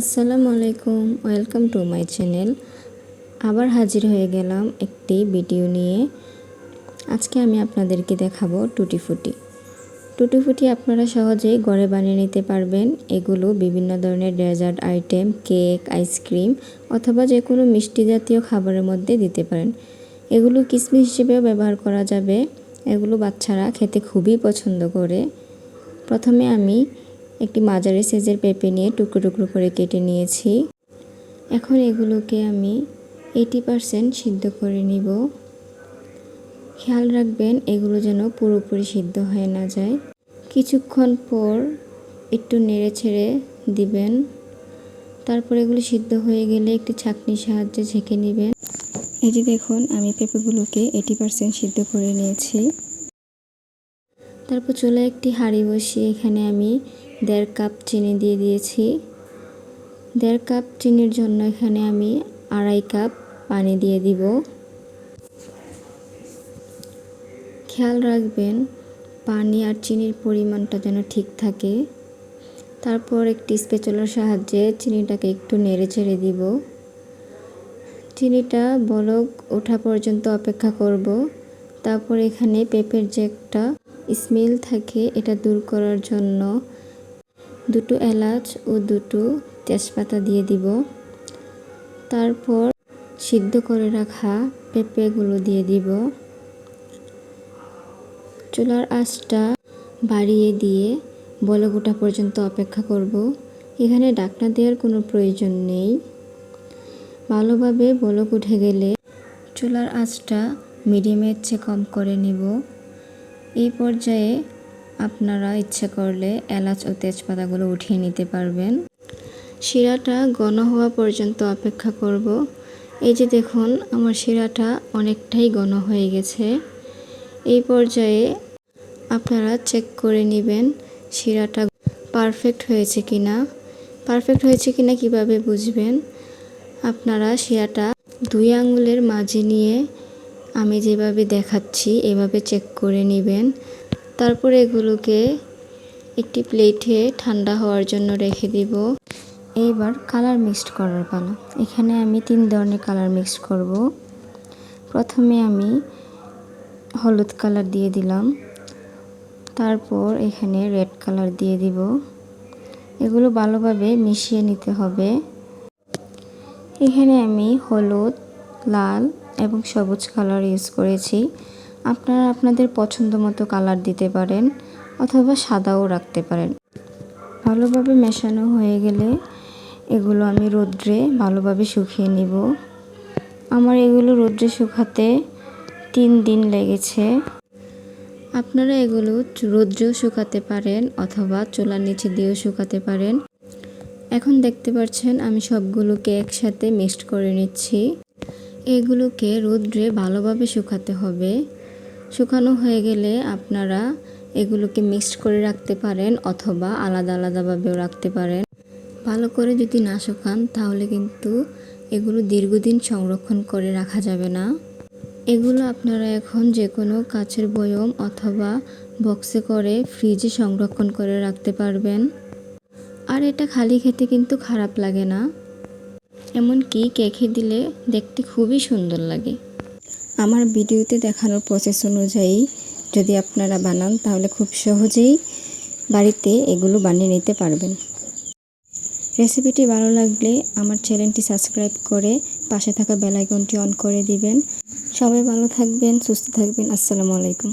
আসসালামু আলাইকুম, welcome to my channel. আবার হাজির হয়ে গেলাম একটি ভিডিও নিয়ে। আজকে আমি আপনাদেরকে দেখাবো টুটি ফুটি। টুটি ফুটি আপনারা সহজেই ঘরে বানিয়ে নিতে পারবেন। এগুলো বিভিন্ন ধরনের ডেজার্ট আইটেম, কেক, আইসক্রিম অথবা যে কোনো মিষ্টি জাতীয় খাবারের মধ্যে দিতে পারেন। এগুলো কিসমিস হিসেবেও ব্যবহার করা যাবে। এগুলো বাচ্চারা খেতে খুবই পছন্দ করে। প্রথমে আমি একটি মাঝারি সাইজের পেঁপে নিয়ে টুকরো টুকরো করে কেটে নিয়েছি। এখন এগুলোকে আমি এইটি পারসেন্ট সিদ্ধ করে নিব। খেয়াল রাখবেন, এগুলো যেন পুরোপুরি সিদ্ধ হয়ে না যায়। কিছুক্ষণ পর একটু নেড়ে ছেড়ে দিবেন। তারপর এগুলো সিদ্ধ হয়ে গেলে একটি ছাঁকনির সাহায্যে ঝেঁকে নেবেন। এই যে দেখুন, আমি পেঁপেগুলোকে এইটি পারসেন্ট সিদ্ধ করে নিয়েছি। তারপর চলে একটি হাঁড়ি বসিয়ে এখানে আমি দেড় কাপ চিনি দিয়ে দিয়েছি। দেড় কাপ চিনির জন্য এখানে আমি আড়াই কাপ পানি দিয়ে দিব। খেয়াল রাখবেন, পানি আর চিনির পরিমাণটা যেন ঠিক থাকে। তারপর একটি স্পেচলার সাহায্যে চিনিটাকে একটু নেড়ে ছেড়ে দিব। চিনিটা বলক ওঠা পর্যন্ত অপেক্ষা করব। তারপর এখানে পেঁপের যে একটা স্মেল থাকে, এটা দূর করার জন্য দুটো এলাচ ও দুটো তেজপাতা দিয়ে দিব। তারপর সিদ্ধ করে রাখা পেঁপেগুলো দিয়ে দিব। চুলার আঁচটা বাড়িয়ে দিয়ে বলগোটা পর্যন্ত অপেক্ষা করব। এখানে ডাকনা দেওয়ার কোনো প্রয়োজন নেই। ভালোভাবে বলক উঠে গেলে চুলার আঁচটা মিডিয়ামের চেয়ে কম করে নিব। এই পর্যায়ে আপনারা ইচ্ছা করলে এলাচ ও তেজপাতাগুলো উঠিয়ে নিতে পারবেন। শিরাটা ঘন হওয়া পর্যন্ত অপেক্ষা করব। এই যে দেখুন, আমার শিরাটা অনেকটাই ঘন হয়ে গেছে। এই পর্যায়ে আপনারা চেক করে নেবেন শিরাটা পারফেক্ট হয়েছে কি না পারফেক্ট হয়েছে কি না কীভাবে বুঝবেন? আপনারা শিরাটা দুই আঙুলের মাঝে নিয়ে আমি যেভাবে দেখাচ্ছি, এভাবে চেক করে নেবেন। তারপর এগুলোকে একটি প্লেটে ঠান্ডা হওয়ার জন্য রেখে দিব। এইবার কালার মিক্সড করার পালা। এখানে আমি তিন ধরনের কালার মিক্সড করব। প্রথমে আমি হলুদ কালার দিয়ে দিলাম। তারপর এখানে রেড কালার দিয়ে দিব। এগুলো ভালোভাবে মিশিয়ে নিতে হবে। এখানে আমি হলুদ, লাল এবং সবুজ কালার ইউজ করেছি। আপনারা আপনাদের পছন্দ মতো কালার দিতে পারেন অথবা সাদাও রাখতে পারেন। ভালোভাবে মেশানো হয়ে গেলে এগুলো আমি রোদ্রে ভালোভাবে শুকিয়ে নিব। আমার এগুলো রোদ্রে শুকাতে তিন দিন লেগেছে। আপনারা এগুলো রোদ্রেও শুকাতে পারেন অথবা চোলার নিচে দিয়েও শুকাতে পারেন। এখন দেখতে পাচ্ছেন আমি সবগুলোকে একসাথে মিক্সড করে নিচ্ছি। এগুলোকে রোদ্রে ভালোভাবে শুকাতে হবে। শুকানো হয়ে গেলে আপনারা এগুলোকে মিক্সড করে রাখতে পারেন অথবা আলাদা আলাদাভাবেও রাখতে পারেন। ভালো করে যদি না শুকান, তাহলে কিন্তু এগুলো দীর্ঘদিন সংরক্ষণ করে রাখা যাবে না। এগুলো আপনারা এখন যে কোনো কাচের বয়ম অথবা বক্সে করে ফ্রিজে সংরক্ষণ করে রাখতে পারবেন। আর এটা খালি খেতে কিন্তু খারাপ লাগে না। এমনকি কেকে দিলে দেখতে খুবই সুন্দর লাগে। আমার ভিডিওতে দেখানোর প্রসেস অনুযায়ী যদি আপনারা বানান, তাহলে খুব সহজেই বাড়িতে এগুলো বানিয়ে নিতে পারবেন। রেসিপিটি ভালো লাগলে আমার চ্যানেলটি সাবস্ক্রাইব করে পাশে থাকা বেলাইকনটি অন করে দিবেন। সবাই ভালো থাকবেন, সুস্থ থাকবেন। আসসালামু আলাইকুম।